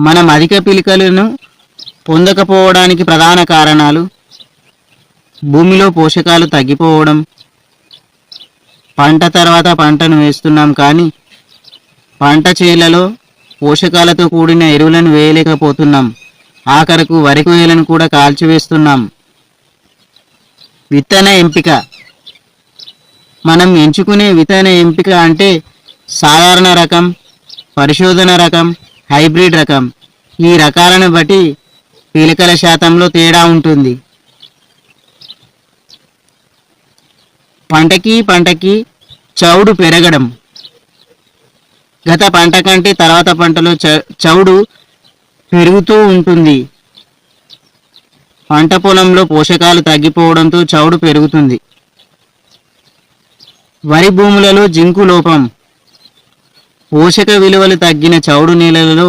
మనం అధిక పిలికలను పొందకపోవడానికి ప్రధాన కారణాలు భూమిలో పోషకాలు తగ్గిపోవడం పంట తర్వాత పంటను వేస్తున్నాం కానీ పంట చేలలో పోషకాలతో కూడిన ఎరువులను వేయలేకపోతున్నాం. ఆఖరకు వరి కొయ్యలను కూడా కాల్చివేస్తున్నాం. విత్తన ఎంపిక. మనం ఎంచుకునే విత్తన ఎంపిక అంటే సాధారణ రకం పరిశోధన రకం హైబ్రిడ్ రకం. ఈ రకాలను బట్టి పిలకల శాతంలో తేడా ఉంటుంది. పంటకి పంటకి చౌడు పెరగడం. గత పంట కంటే తర్వాత పంటలో చ- చౌడు పెరుగుతూ ఉంటుంది. పంట పొలంలో పోషకాలు తగ్గిపోవడంతో చౌడు పెరుగుతుంది. వరి భూములలో జింకు లోపం. పోషక విలువలు తగ్గిన చౌడు నేలలలో